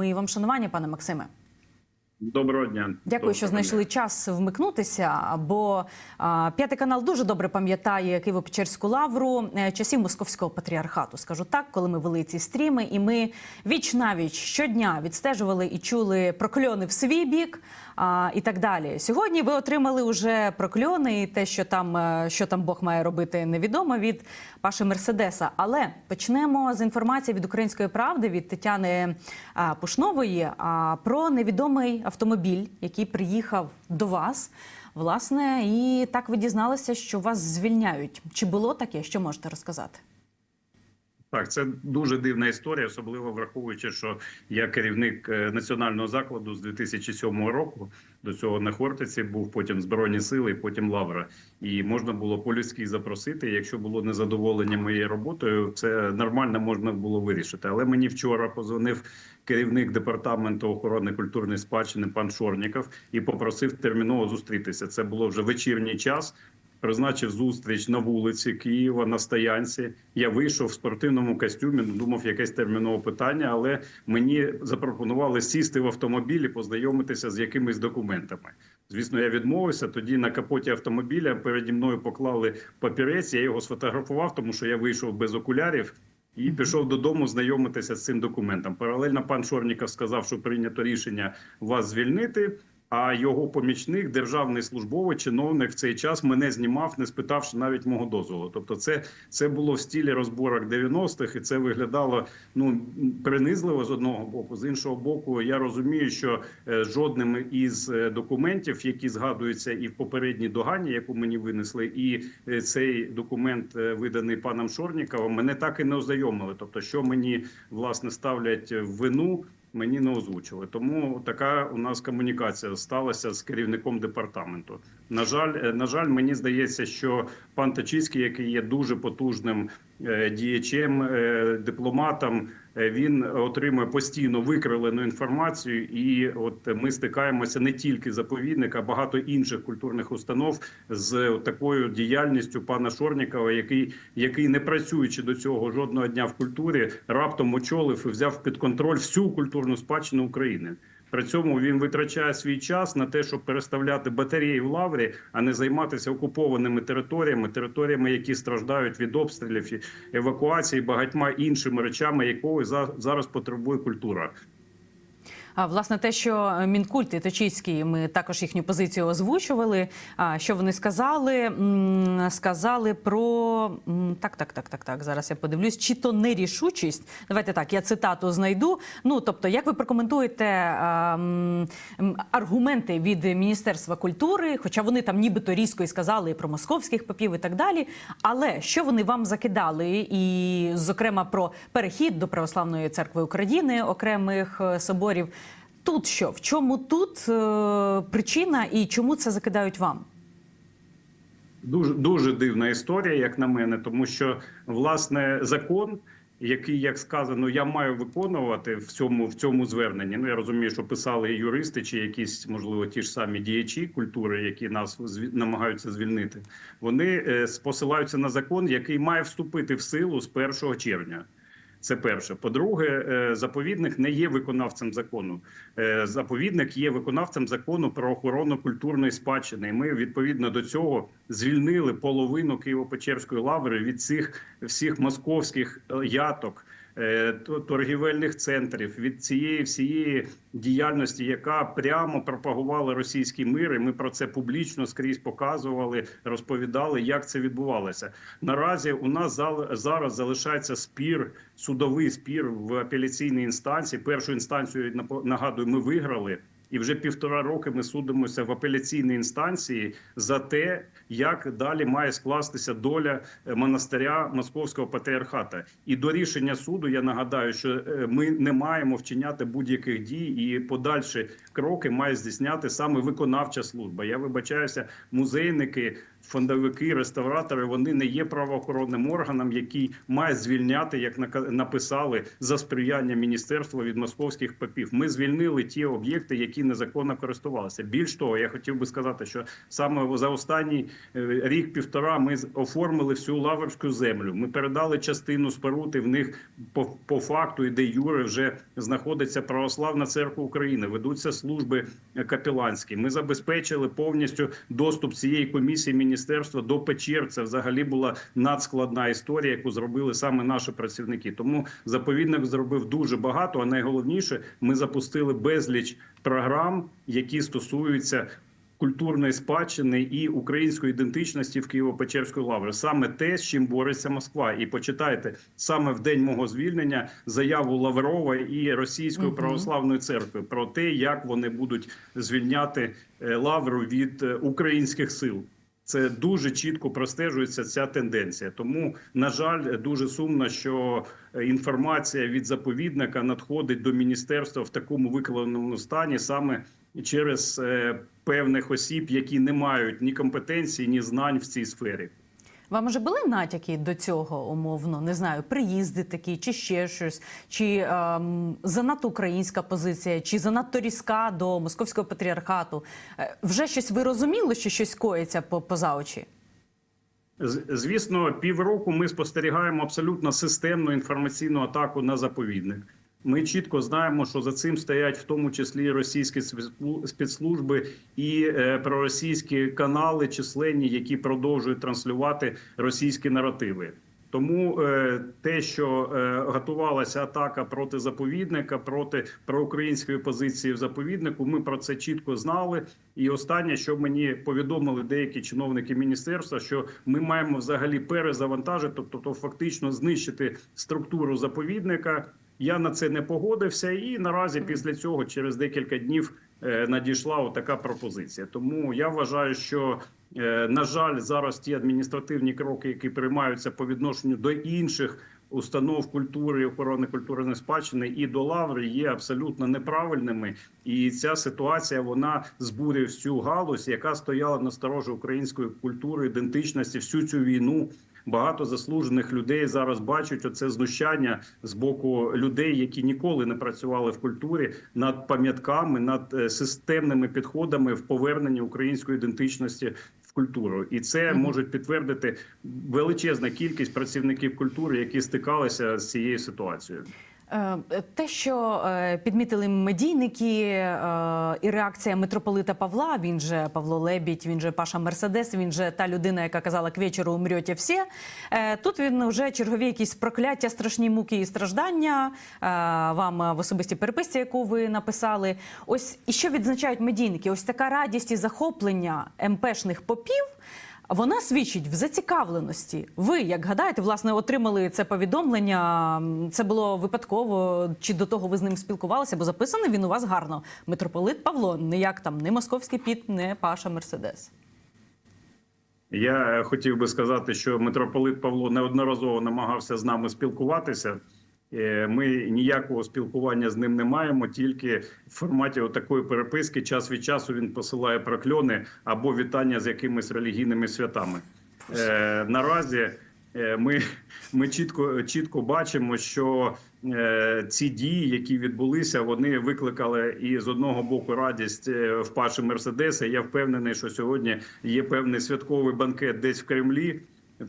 Мої вам шанування, пане Максиме. Доброго дня. Дякую, що Доброго знайшли час вмикнутися. Бо а, п'ятий канал дуже добре пам'ятає Києво-Печерську лавру е, часів московського патріархату. Скажу так, коли ми вели ці стріми, і ми віч навіч щодня відстежували і чули прокльони в свій бік а, і так далі. Сьогодні ви отримали уже прокльони, і те, що там е, що там Бог має робити, невідомо від Паши Мерседеса. Але почнемо з інформації від української правди від Тетяни Пушнової а, про невідомий автомобіль, який приїхав до вас. Власне, і так ви дізналися, що вас звільняють. Чи було таке? Що можете розказати? Так, це дуже дивна історія, особливо враховуючи, що я керівник е, національного закладу з 2007 року. До цього на Хортиці був потім збройні сили, потім лавра. І можна було по-людськи запросити. Якщо було незадоволення моєю роботою, це нормально можна було вирішити. Але мені вчора позвонив керівник департаменту охорони культурної спадщини пан Шорніков і попросив терміново зустрітися. Це було вже вечірній час. Призначив зустріч на вулиці Києва на стоянці. Я вийшов в спортивному костюмі. Думав, якесь термінове питання, але мені запропонували сісти в автомобілі, познайомитися з якимись документами. Звісно, я відмовився. Тоді на капоті автомобіля переді мною поклали папірець. Я його сфотографував, тому що я вийшов без окулярів. І пішов додому знайомитися з цим документом. Паралельно пан Шорніков сказав, що прийнято рішення вас звільнити. А його помічник, державний службовий чиновник, в цей час мене знімав, не спитавши навіть мого дозволу. Тобто, це це було в стілі розборок 90-х, і це виглядало ну принизливо з одного боку. З іншого боку, я розумію, що е, жодним із е, документів, які згадуються і в попередній догані, яку мені винесли, і е, цей документ, виданий паном Шорніковим, мене так і не ознайомили. Тобто, що мені власне ставлять в вину мені не озвучили. Тому така у нас комунікація сталася з керівником департаменту. На жаль, е, на жаль, мені здається, що пан Тачицький, який є дуже потужним діячем, е, дипломатом, е, він отримує постійно викривлену інформацію, і от ми стикаємося не тільки заповідник, а багато інших культурних установ з такою діяльністю пана Шорнікова, який який не працюючи до цього жодного дня в культурі, раптом очолив і взяв під контроль всю культурну спадщину України. При цьому він витрачає свій час на те, щоб переставляти батареї в лаврі, а не займатися окупованими територіями, територіями, які страждають від обстрілів, евакуації, багатьма іншими речами, якої за- зараз потребує культура. Власне, те, що Мінкульт і Точицький, ми також їхню позицію озвучували. А що вони сказали? Сказали про так, так, так, так, так. Зараз я подивлюсь, чи то нерішучість. Давайте так, я цитату знайду. Ну тобто, як ви прокоментуєте аргументи від Міністерства культури, хоча вони там нібито різко і сказали про московських попів і так далі. Але що вони вам закидали? І, зокрема, про перехід до православної церкви України, окремих е, соборів. Тут що? В чому тут е, причина і чому це закидають вам? Дуже дуже дивна історія, як на мене, тому що власне закон, який, як сказано, я маю виконувати в цьому в цьому зверненні. Ну я розумію, що писали юристи чи якісь, можливо, ті ж самі діячі культури, які нас намагаються звільнити. Вони е, посилаються на закон, який має вступити в силу з 1 червня. Це перше. По-друге, е, заповідник не є виконавцем закону. Е, Заповідник є виконавцем закону про охорону культурної спадщини. І ми відповідно до цього звільнили половину Києво-Печерської лаври від цих всіх московських е, яток. Е, то- Торгівельних центрів від цієї всієї діяльності, яка прямо пропагувала російський мир, і ми про це публічно скрізь показували, розповідали, як це відбувалося. Наразі у нас зараз залишається спір, судовий спір в апеляційній інстанції. Першу інстанцію нагадую, ми виграли. І вже півтора роки ми судимося в апеляційній інстанції за те, як далі має скластися доля е, монастиря Московського патріархата. І до рішення суду я нагадаю, що е, ми не маємо вчиняти будь-яких дій, і подальші кроки має здійсняти саме виконавча служба. Я вибачаюся, музейники фондовики, реставратори вони не є правоохоронним органом, який має звільняти, як написали за сприяння міністерства від московських попів. Ми звільнили ті об'єкти, які незаконно користувалися. Більш того, я хотів би сказати, що саме за останній е, рік-півтора ми оформили всю лаврську землю. Ми передали частину споруд, і в них по, по факту і де юре вже знаходиться православна церква України. Ведуться служби е, капеланські. Ми забезпечили повністю доступ цієї комісії міністерства до печер. Це взагалі була надскладна історія, яку зробили саме наші працівники. Тому заповідник зробив дуже багато. А найголовніше, ми запустили безліч програм, які стосуються. Культурної спадщини і української ідентичності в Києво-Печерської лаври саме те, з чим бореться Москва, і почитайте саме в день мого звільнення заяву Лаврова і Російської православної церкви про те, як вони будуть звільняти е, лавру від е, українських сил. Це дуже чітко простежується ця тенденція. Тому, на жаль, дуже сумно, що е, інформація від заповідника надходить до міністерства в такому викладеному стані саме через е, певних осіб, які не мають ні компетенції, ні знань в цій сфері. Вам вже були натяки до цього умовно? Не знаю, приїзди такі, чи ще щось, чи ем, занадто українська позиція, чи занадто різка до московського патріархату. Е, Вже щось ви розуміли, що щось коїться по поза очі? Звісно, півроку ми спостерігаємо абсолютно системну інформаційну атаку на заповідник. Ми чітко знаємо, що за цим стоять в тому числі російські спецслу- спецслужби і е, проросійські канали, численні, які продовжують транслювати російські наративи. Тому е, те, що е, готувалася атака проти заповідника, проти проукраїнської позиції в заповіднику, ми про це чітко знали. І останнє, що мені повідомили деякі чиновники міністерства, що ми маємо взагалі перезавантажити, тобто то фактично знищити структуру заповідника. Я на це не погодився, і наразі після цього, через декілька днів, е, надійшла отака пропозиція. Тому я вважаю, що на жаль, зараз ті адміністративні кроки, які приймаються по відношенню до інших установ культури, охорони культурної спадщини і до лаври, є абсолютно неправильними. І ця ситуація вона збурює всю галузь, яка стояла на сторожі української культури, ідентичності всю цю війну. Багато заслужених людей зараз бачать оце знущання з боку людей, які ніколи не працювали в культурі над пам'ятками, над е, системними підходами в поверненні української ідентичності в культуру, і це можуть підтвердити величезна кількість працівників культури, які стикалися з цією ситуацією. Е, Те, що е, підмітили медійники е, і реакція митрополита Павла, він же Павло Лебідь, він же Паша Мерседес, він же та людина, яка казала к вечору умрете всі. Тут він вже чергові якісь прокляття, страшні муки і страждання вам в особистій переписці, яку ви написали. Ось і що відзначають медійники? Ось така радість і захоплення МПшних попів. Вона свідчить в зацікавленості. Ви, як гадаєте, власне, отримали це повідомлення. Це було випадково, чи до того ви з ним спілкувалися? Бо записаний він у вас гарно. Митрополит Павло, не як там, не московський піт, не Паша Мерседес. Я е, хотів би сказати, що митрополит Павло неодноразово намагався з нами спілкуватися. Е, Ми ніякого спілкування з ним не маємо, тільки в форматі такої переписки час від часу він посилає прокльони або вітання з якимись релігійними святами. Е, Наразі е, ми, ми чітко, чітко бачимо, що ці дії, які відбулися, вони викликали і з одного боку радість в Паші Мерседеса. Я впевнений, що сьогодні є певний святковий банкет десь в Кремлі.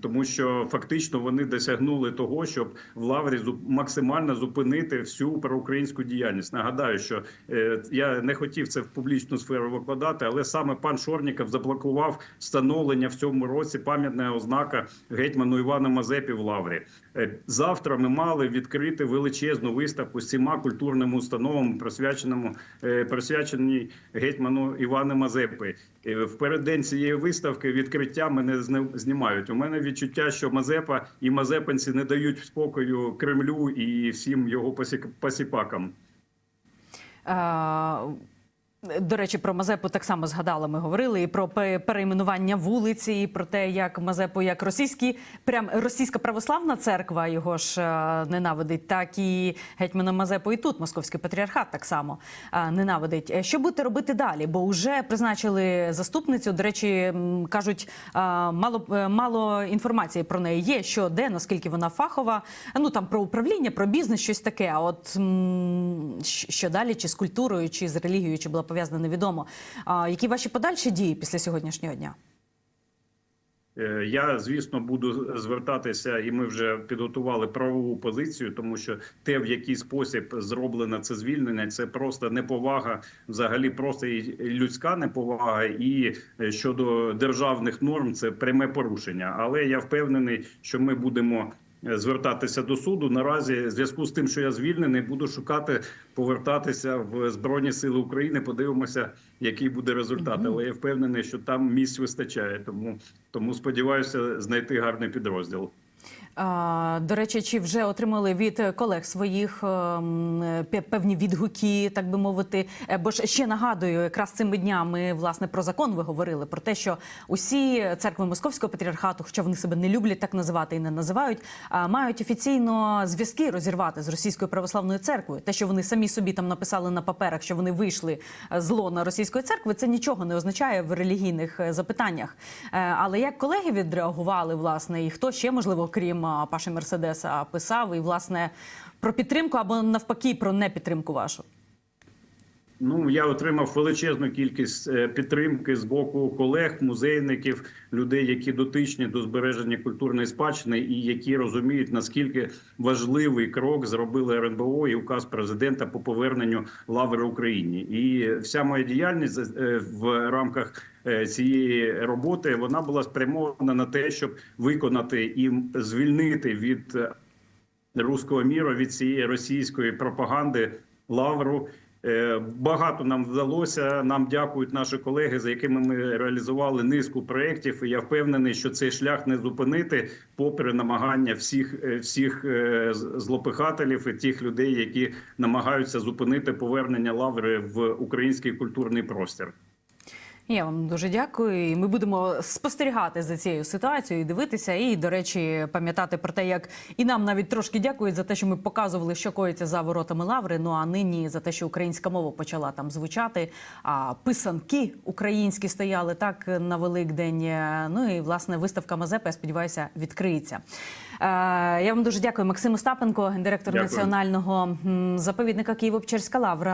Тому що фактично вони досягнули того, щоб в лаврі максимально зупинити всю проукраїнську діяльність. Нагадаю, що е, я не хотів це в публічну сферу викладати, але саме пан Шорніков заблокував встановлення в цьому році пам'ятна ознака гетьману Івану Мазепі в лаврі. Е, завтра ми мали відкрити величезну виставку з всіма культурними установами, присвяченому е, присвяченій гетьману Івану Мазепи. В переддень цієї виставки відкриття мене знімають. У мене відчуття, що Мазепа і мазепинці не дають спокою Кремлю і всім його посіпакам. Е, До речі, про Мазепу так само згадали. Ми говорили і про пе- перейменування вулиці, і про те, як Мазепу, як російські, прям російська православна церква його ж е, ненавидить, так і гетьмана Мазепу. І тут московський патріархат так само е, ненавидить. Е, Що будете робити далі? Бо вже призначили заступницю. До речі, кажуть, мало мало інформації про неї є. Що де, наскільки вона фахова. Ну там про управління, про бізнес, щось таке. А от що далі, чи з культурою, чи з релігією, чи була пов'язана, невідомо. А, які ваші подальші дії після сьогоднішнього дня? Е, Я, звісно, буду звертатися, і ми вже підготували правову позицію, тому що те, в який спосіб зроблено це звільнення, це просто неповага, взагалі просто і людська неповага, і е, щодо державних норм це пряме порушення. Але я впевнений, що ми будемо. Звертатися до суду наразі, в зв'язку з тим, що я звільнений, буду шукати повертатися в збройні сили України. Подивимося, який буде результат. Але я впевнений, що там місць вистачає. Тому тому сподіваюся знайти гарний підрозділ. До речі, чи вже отримали від колег своїх ем, певні відгуки, так би мовити? Е, Бо ж ще нагадую, якраз цими днями власне про закон ви говорили про те, що усі церкви московського патріархату, хоча вони себе не люблять так називати і не називають, мають офіційно зв'язки розірвати з російською православною церквою. Те, що вони самі собі там написали на паперах, що вони вийшли е, з лона російської церкви, це нічого не означає в релігійних е, запитаннях. Але як колеги відреагували, власне, і хто ще можливо, крім Паші Мерседеса, писав і власне про підтримку або навпаки про непідтримку вашу? Ну я отримав величезну кількість е, підтримки з боку колег, музейників, людей, які дотичні до збереження культурної спадщини, і які розуміють наскільки важливий крок зробили РНБО і указ президента по поверненню лаври Україні. І вся моя діяльність е, в рамках е, цієї роботи вона була спрямована на те, щоб виконати і звільнити від руського міру від цієї російської пропаганди лавру. Е, Багато нам вдалося. Нам дякують наші колеги, за якими ми реалізували низку проєктів. І я впевнений, що цей шлях не зупинити, попри намагання всіх е, всіх е, злопихателів і тих людей, які намагаються зупинити повернення лаври в український культурний простір. Я вам дуже дякую. І Ми будемо спостерігати за цією ситуацією, і дивитися, і до речі, пам'ятати про те, як і нам навіть трошки дякують за те, що ми показували, що коїться за воротами лаври. Ну а нині за те, що українська мова почала там звучати. А писанки українські стояли так на Великдень. Ну і власне виставка Мазепи, я сподіваюся, відкриється. Е, Я вам дуже дякую, Максим Остапенко, директор Дякую. національного заповідника Києво-Печерська лавра.